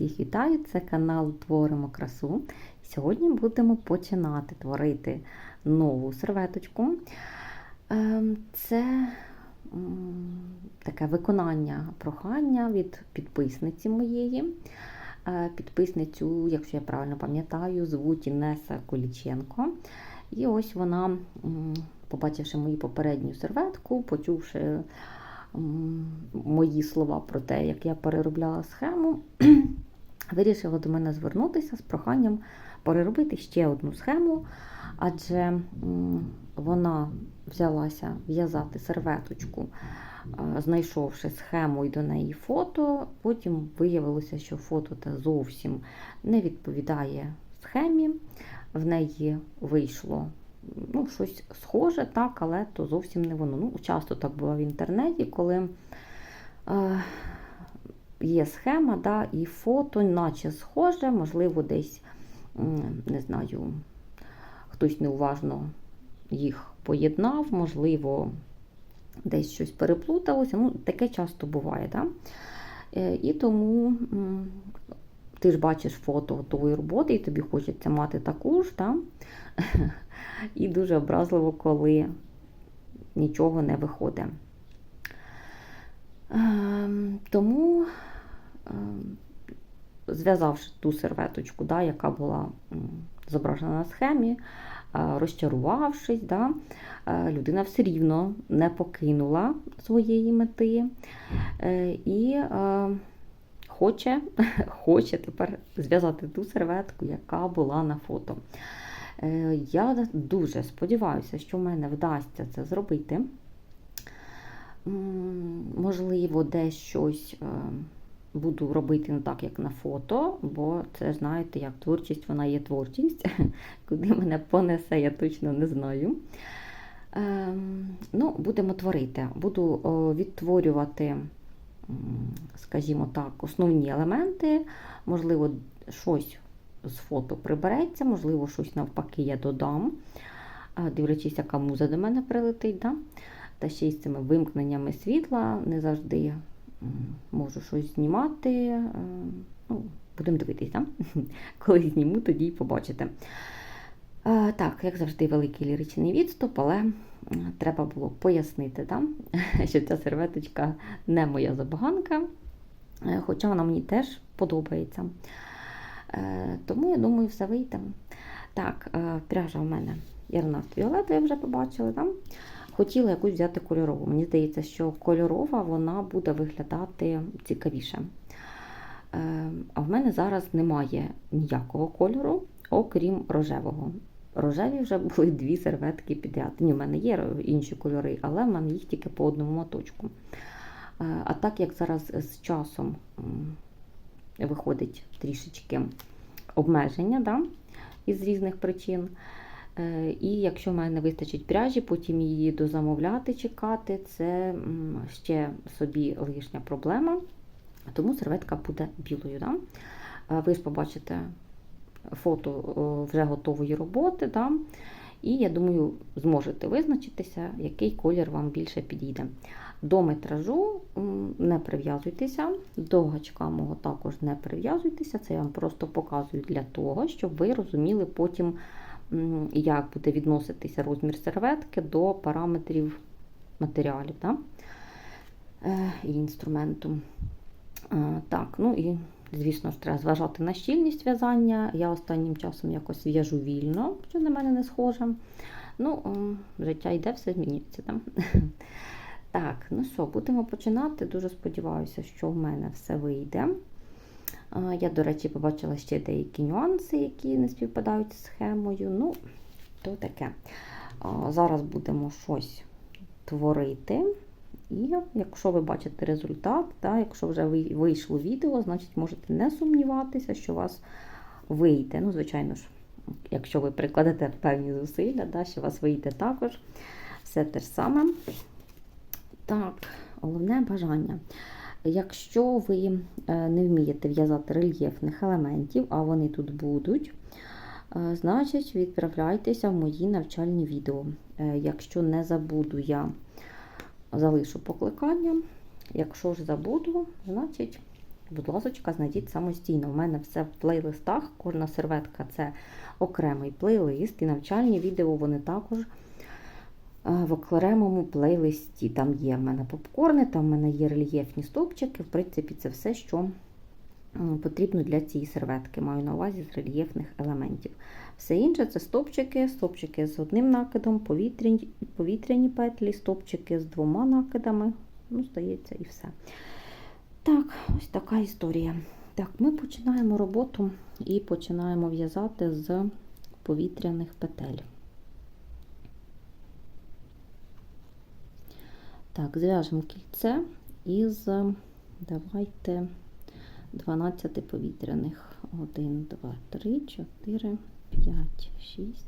Всіх вітаю! Це канал Творимо красу. Сьогодні будемо починати творити нову серветочку. Ем, Це таке виконання прохання від підписниці моєї. Е, Підписницю, якщо я правильно пам'ятаю, звуть Інеса Коліченко. І ось вона, побачивши мою попередню серветку, почувши мої слова про те, як я переробляла схему, вирішила до мене звернутися з проханням переробити ще одну схему, адже вона взялася в'язати серветочку, знайшовши схему і до неї фото. Потім виявилося, що фото та зовсім не відповідає схемі. В неї вийшло ну, щось схоже, так, але то зовсім не воно. Ну, часто так було в інтернеті, коли є схема, да, і фото, наче схоже, можливо, десь, не знаю, хтось неуважно їх поєднав, можливо, десь щось переплуталося. Ну, таке часто буває. Да? Е, І тому ти ж бачиш фото готової роботи, і тобі хочеться мати таку ж. Да? І дуже образливо, коли нічого не виходить. Ем, Тому, зв'язавши ту серветочку, да, яка була зображена на схемі, е, розчарувавшись, да, е, людина все рівно не покинула своєї мети е, і хоче, хоче тепер зв'язати ту серветку, яка була на фото. Я дуже сподіваюся, що в мене вдасться це зробити. Можливо, десь щось е, буду робити не так, як на фото, бо це, знаєте, як творчість, вона є творчість. Куди мене понесе, я точно не знаю. Ем, Ну, будемо творити. Буду відтворювати, скажімо так, основні елементи, можливо, щось з фото прибереться, можливо, щось навпаки я додам, дивлячись, яка муза до мене прилетить. Да? Та ще й з цими вимкненнями світла не завжди можу щось знімати. Е, Ну, Будемо дивитись, да? коли зніму, тоді й побачите. Е, Так, як завжди, великий ліричний відступ, але треба було пояснити, да? що ця серветочка не моя забаганка, е, хоча вона мені теж подобається. Тому я думаю, все вийде. Так, пряжа в мене Ярнард Віолет, ви вже побачили. Да? Хотіла якусь взяти кольорову. Мені здається, що кольорова вона буде виглядати цікавіше. Е, А в мене зараз немає ніякого кольору, окрім рожевого. Рожеві вже були дві серветки підряд. Ні, в мене є інші кольори, але в мене їх тільки по одному моточку. Е, А так як зараз з часом виходить трішечки обмеження да, із різних причин. Е, І якщо в мене не вистачить пряжі, потім її дозамовляти, чекати, це ще собі лишня проблема. Тому серветка буде білою. Да? Е, Ви ж побачите фото вже готової роботи. Да? І я думаю, зможете визначитися, який колір вам більше підійде. До метражу не прив'язуйтеся, до гачка мого також не прив'язуйтеся. Це я вам просто показую для того, щоб ви розуміли потім, як буде відноситися розмір серветки до параметрів матеріалів да? е, і інструменту. Е, Так, ну і, звісно ж, треба зважати на щільність в'язання. Я останнім часом якось в'яжу вільно, що на мене не схоже. Ну, життя йде, все змінюється. Да? Так, ну що, будемо починати. Дуже сподіваюся, що в мене все вийде. Я, до речі, побачила ще деякі нюанси, які не співпадають з схемою. Ну, то таке. Зараз будемо щось творити. І якщо ви бачите результат, да, якщо вже вийшло відео, значить можете не сумніватися, що у вас вийде. Ну, звичайно ж, якщо ви прикладете певні зусилля, да, що у вас вийде також. Все те ж саме. Так, головне бажання. Якщо ви е, не вмієте в'язати рельєфних елементів, а вони тут будуть, е, значить відправляйтеся в мої навчальні відео. Е, Якщо не забуду, я залишу покликання. Якщо ж забуду, значить будь ласка, знайдіть самостійно. У мене все в плейлистах, кожна серветка це окремий плейлист, і навчальні відео вони також в окремому плейлисті. Там є в мене попкорни, там в мене є рельєфні стовпчики. В принципі, це все, що потрібно для цієї серветки. Маю на увазі з рельєфних елементів. Все інше це стовпчики, стовпчики з одним накидом, повітряні, повітряні петлі, стовпчики з двома накидами. Ну, здається, і все. Так, ось така історія. Так, ми починаємо роботу і починаємо в'язати з повітряних петель. Так, зв'яжемо кільце із, давайте, 12 повітряних. 1, 2, 3, 4, 5, 6,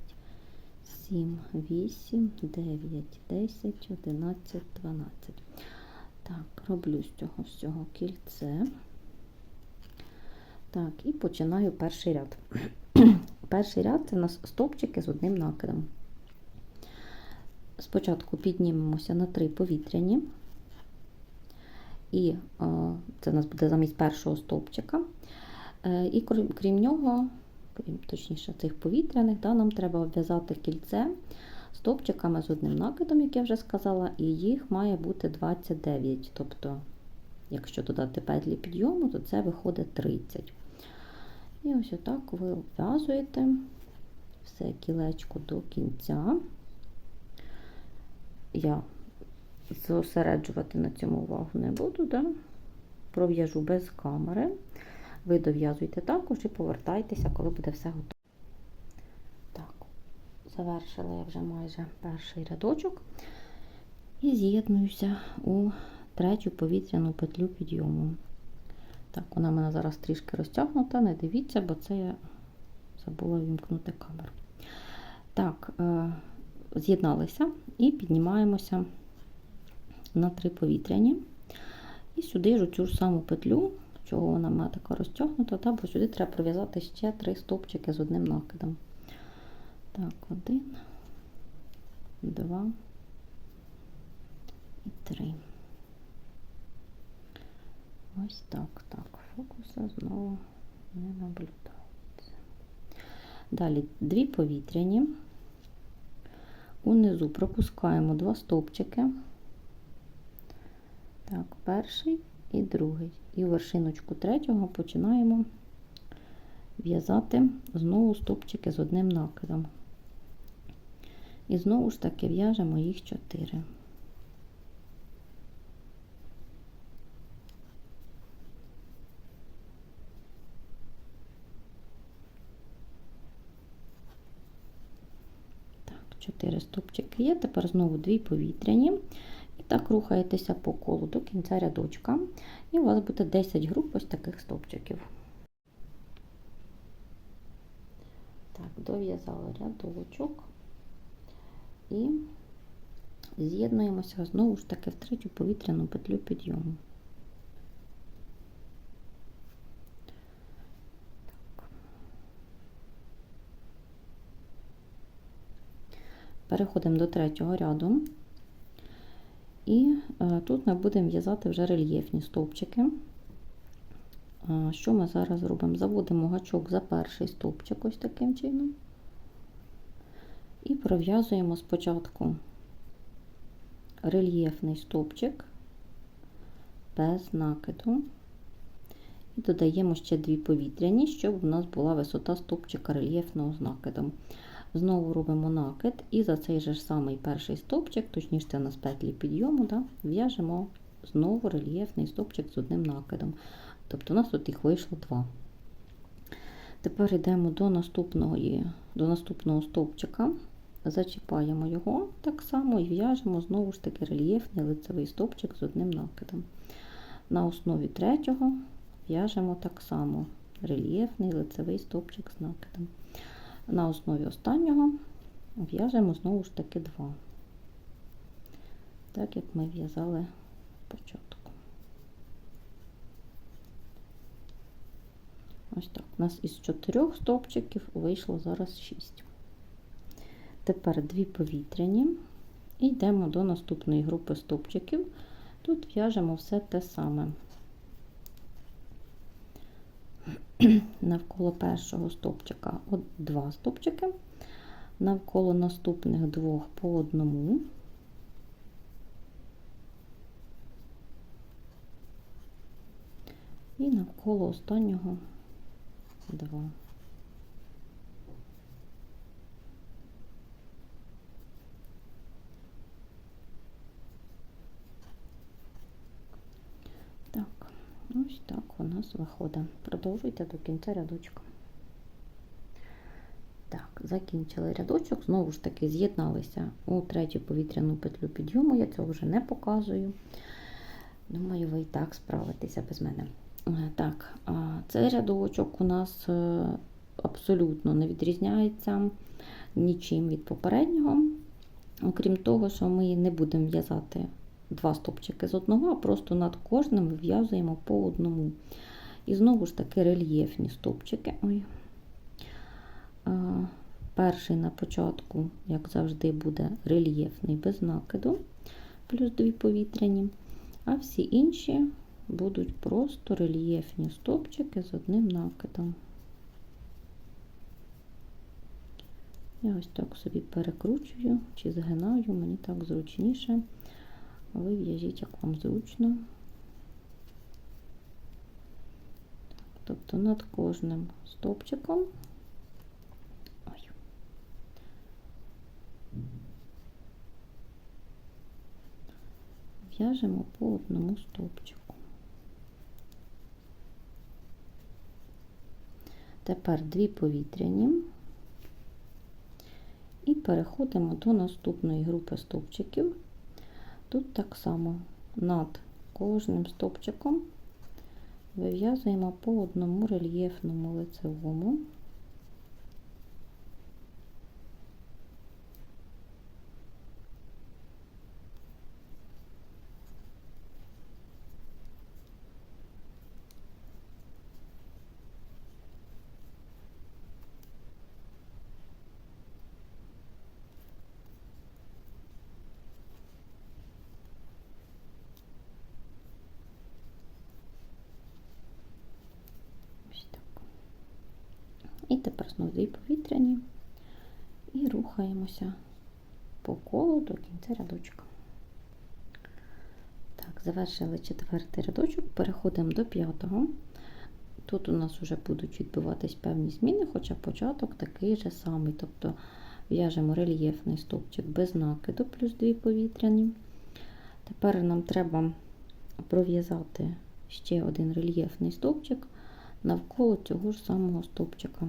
7, 8, 9, 10, 11, 12. Так, роблю з цього всього кільце. Так, і починаю перший ряд. перший ряд це у нас стовпчики з одним накидом. Спочатку піднімемося на три повітряні, і це у нас буде замість першого стовпчика. Е, і крім, нього, точніше цих повітряних, да, нам треба обв'язати кільце стовпчиками з одним накидом, як я вже сказала, і їх має бути 29. Тобто, якщо додати петлі підйому, то це виходить 30. І ось отак ви обв'язуєте все кілечко до кінця. Я зосереджувати на цьому увагу не буду, да? пров'яжу без камери. Ви дов'язуйте також і повертайтеся, коли буде все готово. Так, завершила я вже майже перший рядочок і з'єднуюся у третю повітряну петлю підйому. Так, вона в мене зараз трішки розтягнута, не дивіться, бо це я забула вімкнути камеру. Так, е, з'єдналися і піднімаємося на три повітряні. І сюди ж цю ж саму петлю, чого вона мене така розтягнута, та, бо сюди треба пров'язати ще три стовпчики з одним накидом. Так, один, два і три. Ось так, так, фокуса знову не наблюдається. Далі дві повітряні. Унизу пропускаємо два стовпчики. Так, перший і другий. І вершиночку третього починаємо в'язати знову стовпчики з одним накидом. І знову ж таки в'яжемо їх чотири. Так, чотири стовпчики є. Тепер знову дві повітряні. І так рухаєтеся по колу до кінця рядочка. І у вас буде 10 груп ось таких стовпчиків. Так, дов'язали рядочок і з'єднуємося знову ж таки в третю повітряну петлю підйому. Так. Переходимо до третього ряду. І е, тут ми будемо в'язати вже рельєфні стовпчики. Е, що ми зараз зробимо? Заводимо гачок за перший стовпчик ось таким чином. І пров'язуємо спочатку рельєфний стовпчик без накиду. І додаємо ще дві повітряні, щоб у нас була висота стовпчика рельєфного з накидом. Знову робимо накид, і за цей же ж самий перший стовпчик, точніше це у нас петлі підйому, да, в'яжемо знову рельєфний стовпчик з одним накидом. Тобто у нас тут їх вийшло два. Тепер йдемо до наступного, до наступного стовпчика, зачіпаємо його так само і в'яжемо знову ж таки рельєфний лицевий стовпчик з одним накидом. На основі третього в'яжемо так само рельєфний лицевий стовпчик з накидом. На основі останнього в'яжемо знову ж таки два, так як ми в'язали спочатку. Ось так. У нас із чотирьох стовпчиків вийшло зараз шість. Тепер дві повітряні і йдемо до наступної групи стовпчиків. Тут в'яжемо все те саме. навколо першого стовпчика от два стовпчики, навколо наступних двох по одному. І навколо останнього два. Так, ось так у нас виходить. Продовжуйте до кінця рядочка. Так, закінчили рядочок, знову ж таки з'єдналися у третю повітряну петлю підйому, я цього вже не показую. Думаю, ви і так справитеся без мене. Е, Так, цей рядочок у нас е, абсолютно не відрізняється нічим від попереднього. Окрім того, що ми не будемо в'язати два стопчики з одного, а просто над кожним в'язуємо по одному. І знову ж таки рельєфні стопчики. Ой. Перший на початку, як завжди, буде рельєфний без накиду, плюс дві повітряні, а всі інші будуть просто рельєфні стопчики з одним накидом. Я ось так собі перекручую чи згинаю, мені так зручніше. Ви в'яжіть, як вам зручно. Тобто над кожним стовпчиком. Ой. В'яжемо по одному стовпчику. Тепер дві повітряні і переходимо до наступної групи стовпчиків. Тут так само над кожним стовпчиком вив'язуємо по одному рельєфному лицевому. І тепер знову дві повітряні і рухаємося по колу до кінця рядочка. Так, завершили четвертий рядочок, переходимо до п'ятого. Тут у нас вже будуть відбуватись певні зміни, хоча початок такий же самий. Тобто в'яжемо рельєфний стовпчик без накиду, плюс дві повітряні. Тепер нам треба пров'язати ще один рельєфний стовпчик навколо цього ж самого стовпчика,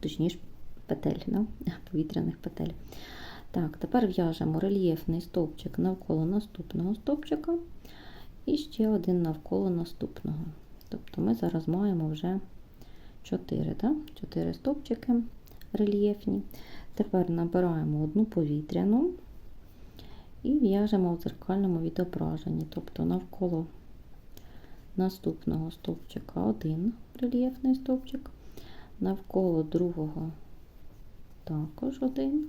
точніше петель, да? повітряних петель. Так, тепер в'яжемо рельєфний стовпчик навколо наступного стовпчика і ще один навколо наступного. Тобто ми зараз маємо вже 4, да? 4 стовпчики рельєфні. Тепер набираємо одну повітряну і в'яжемо в дзеркальному відображенні, тобто навколо наступного стовпчика один рельєфний стовпчик, навколо другого також один,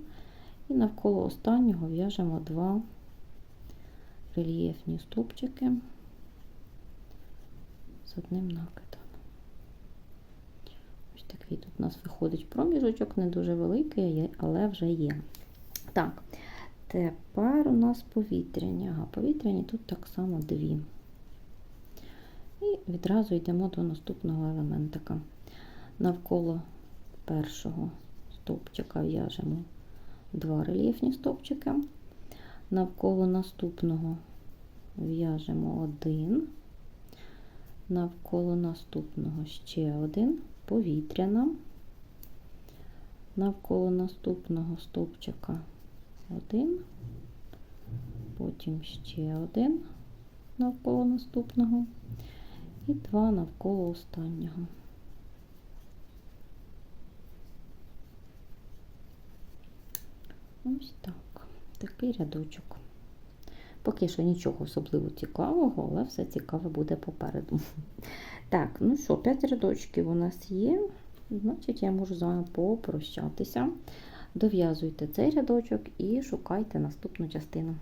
і навколо останнього в'яжемо два рельєфні стовпчики з одним накидом. Ось такий тут у нас виходить проміжочок, не дуже великий, але вже є. Так, тепер у нас повітряні. Ага, повітряні тут так само дві. І відразу йдемо до наступного елементика. Навколо першого стовпчика в'яжемо два рельєфні стовпчики. Навколо наступного в'яжемо один, навколо наступного ще один, повітряна, навколо наступного стовпчика один, потім ще один навколо наступного і два навколо останнього. Ось так, такий рядочок. Поки що нічого особливо цікавого, але все цікаве буде попереду. Так, ну що, 5 рядочків у нас є. Значить, я можу з вами попрощатися. Дов'язуйте цей рядочок і шукайте наступну частину.